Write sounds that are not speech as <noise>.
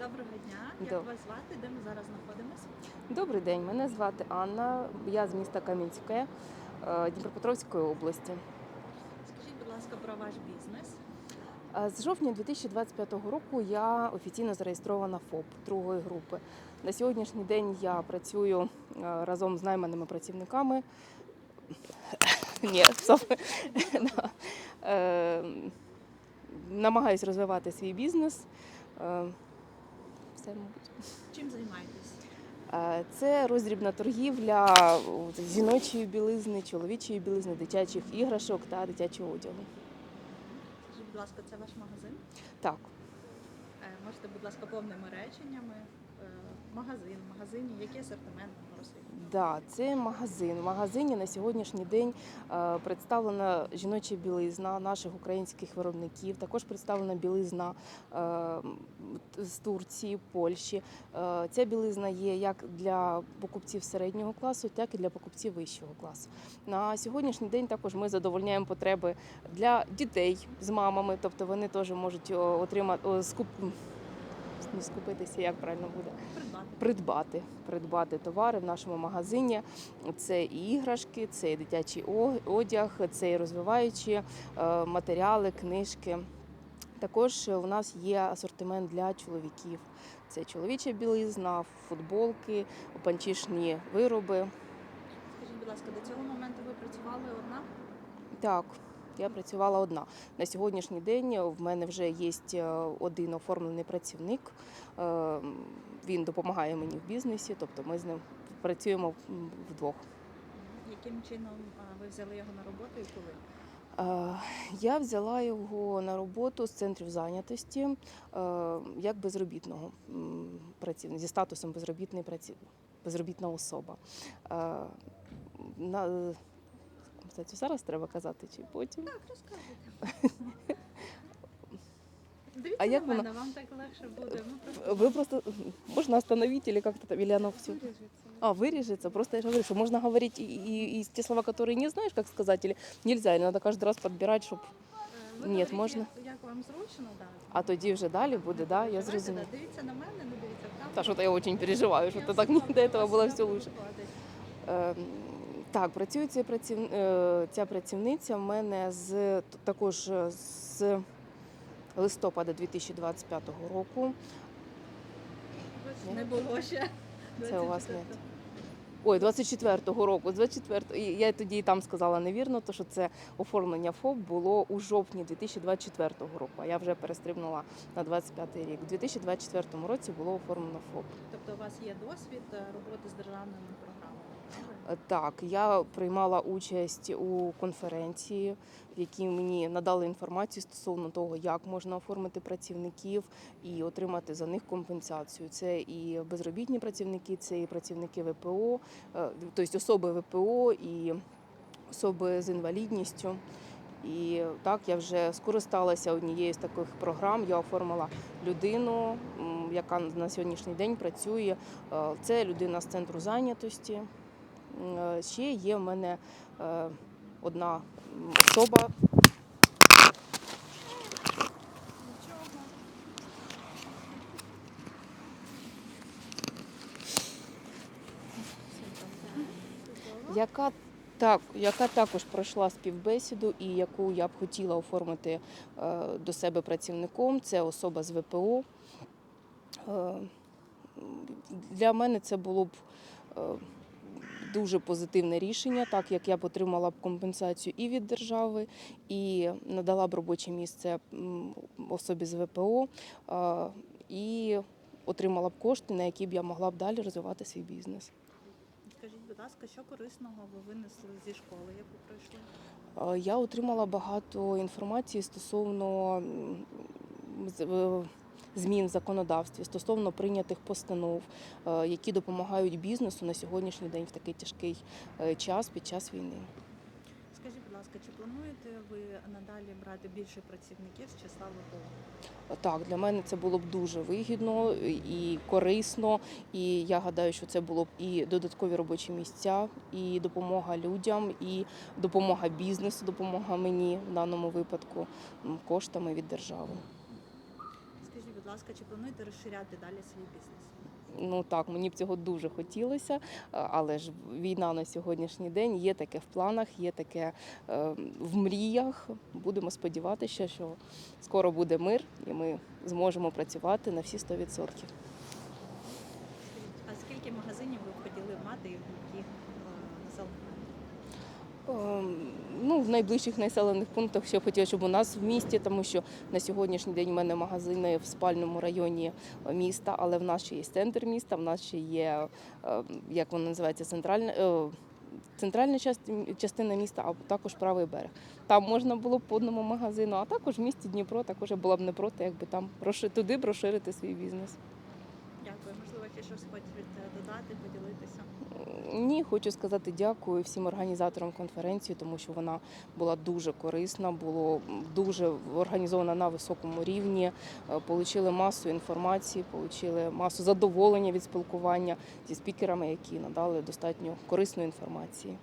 Доброго дня. Як Доб- вас звати? Де ми зараз знаходимося? Добрий день, мене звати Анна. Я з міста Кам'янське е, Дніпропетровської області. Скажіть, будь ласка, про ваш бізнес. Е, З жовтня 2025 року я офіційно зареєстрована ФОП другої групи. На сьогоднішній день я працюю е, разом з найманими працівниками. Ні, <laughs> Намагаюсь розвивати свій бізнес. Все, мабуть. Чим займаєтесь? Е, Це роздрібна торгівля жіночої білизни, чоловічої білизни, дитячих іграшок та дитячого одягу. Скажіть, будь ласка, це ваш магазин? Так, Е, Можете, будь ласка, повними реченнями. Е, Магазин, в магазині, який асортимент розслідує? да, це магазин. В магазині на сьогоднішній день е, представлена жіноча білизна наших українських виробників. Також представлена білизна е, з Турції, Польщі. Ця білизна є як для покупців середнього класу, так і для покупців вищого класу. На сьогоднішній день також ми задовольняємо потреби для дітей з мамами, тобто вони теж можуть отримати скуп... не скупитися, як правильно буде Придбати. придбати, придбати товари в нашому магазині. Це і іграшки, це і дитячий одяг, це і розвиваючі е, матеріали, книжки. Також у нас є асортимент для чоловіків. Це чоловіча білизна, футболки, панчішні вироби. Скажіть, будь ласка, до цього моменту ви працювали одна? Так, я працювала одна. На сьогоднішній день в мене вже є один оформлений працівник. Е, Він допомагає мені в бізнесі, тобто ми з ним працюємо вдвох. Яким чином ви взяли його на роботу і коли? Е, Я взяла його на роботу з центрів зайнятості е, як безробітного працівника зі статусом безробітний праці... безробітна особа. Е, На... Кстати, зараз треба казати чи потім. Так, розказуйте. <laughs> Дивіться А як на воно? мене, вам так легше буде. Ну, просто Вы просто можно остановить или как-то там, или оно все? виріжеться. А, вырежется. Просто я же говорю, что можно говорить и, и, и те слова, которые не знаешь, как сказать, или нельзя, или надо каждый раз подбирать, щоб... Е, ви Ні, говоріть, можна. Як, як вам зручно, да. А тоді вже далі буде, да? Я Давайте, зрозуміла. да, Дивіться на мене, не дивіться в Та камеру. що то я очень переживаю, що Я то так все не вам до этого було вас все буду лучше. Так, працює ця, праців... е, ця працівниця в мене з також е, з листопада 2025 року. Не було ще. Це у вас 24-го. Ой, 24-го року. 24 і Я тоді і там сказала невірно, то що це оформлення ФОП було у жовтні 2024 року. А я вже перестрибнула на 25-й рік. У 2024 році було оформлено ФОП. Тобто у вас є досвід е, роботи з державними Так, я приймала участь у конференції, в якій мені надали інформацію стосовно того, як можна оформити працівників і отримати за них компенсацію. Це і безробітні працівники, це і працівники ВПО, е, тобто особи ВПО і особи з інвалідністю. І так я вже скористалася однією з таких програм. Я оформила людину, яка на сьогоднішній день працює. Е, Це людина з центру зайнятості. Е, Ще є в мене е, одна особа. яка так, яка також пройшла співбесіду і яку я б хотіла оформити е, до себе працівником. Це особа з ВПО. Для мене це було б дуже позитивне рішення, так як я б отримала б компенсацію і від держави, і надала б робоче місце особі з ВПО, і отримала б кошти, на які б я могла б далі розвивати свій бізнес. Скажіть, будь ласка, що корисного ви винесли зі школи, яку пройшли? Я отримала багато інформації стосовно е, змін в законодавстві, стосовно прийнятих постанов, е, які допомагають бізнесу на сьогоднішній день в такий тяжкий е, час під час війни. Скажіть, будь ласка, чи плануєте ви надалі брати більше працівників з числа ВПО? Так, для мене це було б дуже вигідно і корисно. І я гадаю, що це було б і додаткові робочі місця, і допомога людям, і допомога бізнесу, допомога мені в даному випадку коштами від держави. Ласка, чи плануєте розширяти далі свій бізнес? Ну так, мені б цього дуже хотілося, е, але ж війна на сьогоднішній день є таке в планах, є таке е, в мріях. Будемо сподіватися, що скоро буде мир, і ми зможемо працювати на всі 100%. Скажіть, а скільки магазинів ви б хотіли мати і в яких е, населених пунктах? Ем, В найближчих населених пунктах ще хотіла, щоб у нас в місті, тому що на сьогоднішній день в мене магазини в спальному районі міста, але в нас ще є центр міста, в нас ще є, е, як воно називається, центральна. е, Центральна частина міста, а також правий берег. Там можна було б по одному магазину, а також в місті Дніпро також я була б не проти, якби там туди б розширити свій бізнес. Дякую. Можливо, ще щось хочете додати, поділитися. Ні, хочу сказати дякую всім організаторам конференції, тому що вона була дуже корисна, було дуже організована на високому рівні. Е, Получили масу інформації, отримали масу задоволення від спілкування зі спікерами, які надали достатньо корисної інформації.